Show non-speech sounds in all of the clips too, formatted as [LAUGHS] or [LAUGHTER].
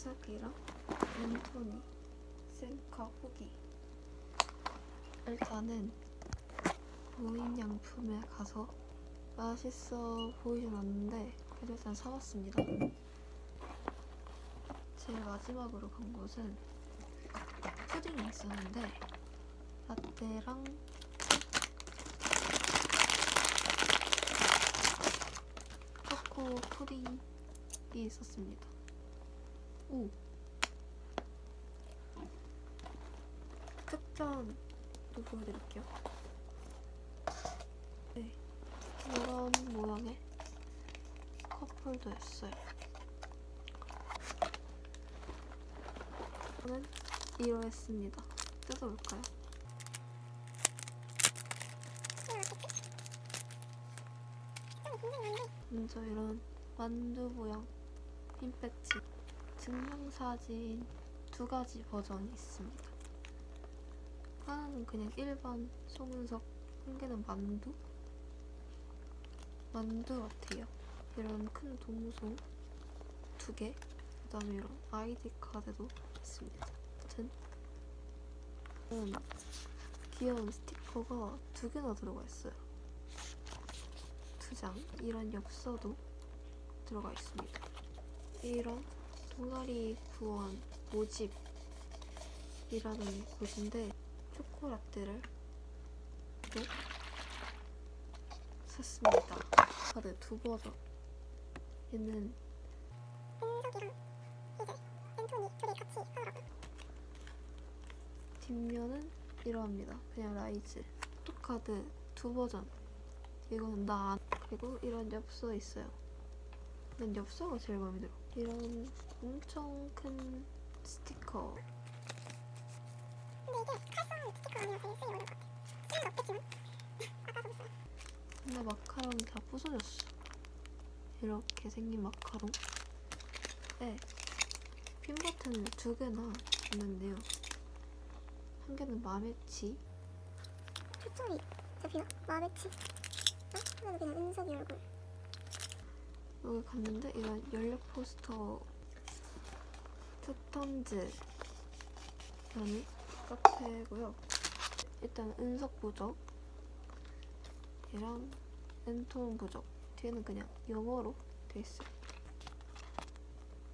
은석이랑 앤토니 셀카 후기 일단은 무인양품에 가서 맛있어 보이진 않는데 그래도 일단 사봤습니다 제일 마지막으로 간 곳은 푸딩이 있었는데 라떼랑 초코 푸딩이 있었습니다. 오. 특전도 보여드릴게요. 네. 이런 모양의 컵홀더였어요. 저는 이러했습니다. 뜯어볼까요? 먼저 이런 만두 모양 핀 배지 증명사진 두 가지 버전이 있습니다. 하나는 그냥 일반 송은석, 한 개는 만두? 만두 같아요. 이런 큰 동송 두 개, 그 다음에 이런 아이디 카드도 있습니다. 아무튼 음, 귀여운 스티커가 두 개나 들어가 있어요. 두 장, 이런 엽서도 들어가 있습니다. 이런 동아리 구원 모집이라는 곳인데 초코라떼를 또 샀습니다. 카드 두 버전. 얘는. 뒷면은 이러합니다. 그냥 라이즈. 포토카드 두 버전. 이거는 나 안. 그리고 이런 엽서 있어요. 난 엽서가 제일 마음에 들어. 이런 엄청 큰 스티커. 근데 이게 칼성 스티커 아니라 되게 쓰기 것 같아요. 시간은 없겠지만 [LAUGHS] 아까도 있어요. 근데 마카롱이 다 부서졌어. 이렇게 생긴 마카롱. 네. 핀 버튼을 두 개나 있는데요. 한 개는 마메치, 초점이 잡히나? 마네치. 어? 하나는 그냥 은석이 얼굴. 여기 갔는데 이런 연료 포스터 투턴즈라는 카페고요. 일단 은석 부적 얘랑 앤톤 부적 뒤에는 그냥 영어로 돼 있어요.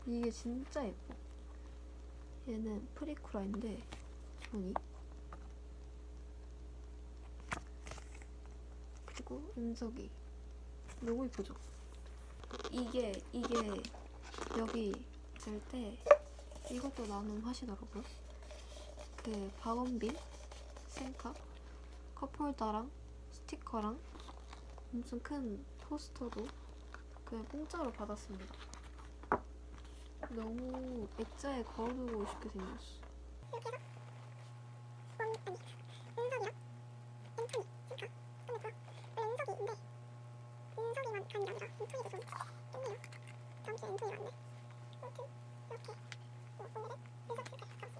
이게 진짜 예뻐. 얘는 프리쿠라인데 보니 그리고 은석이 너무 예쁘죠? 이게 이게 여기 있을 때 이것도 나눔하시더라고요. 그 박원빈 생카 컵홀더랑 스티커랑 엄청 큰 포스터도 그 공짜로 받았습니다. 너무 액자에 걸어두고 싶게 생겼어. 이렇게 해서 은석이랑 앤토니 그러니까 좀 있고요. 원래 은석이인데 은석이만 앤토니도 좀 깼네요. 다음 주에 앤토니 왔네. 아무튼 이렇게 뭐 오늘은 은석 색깔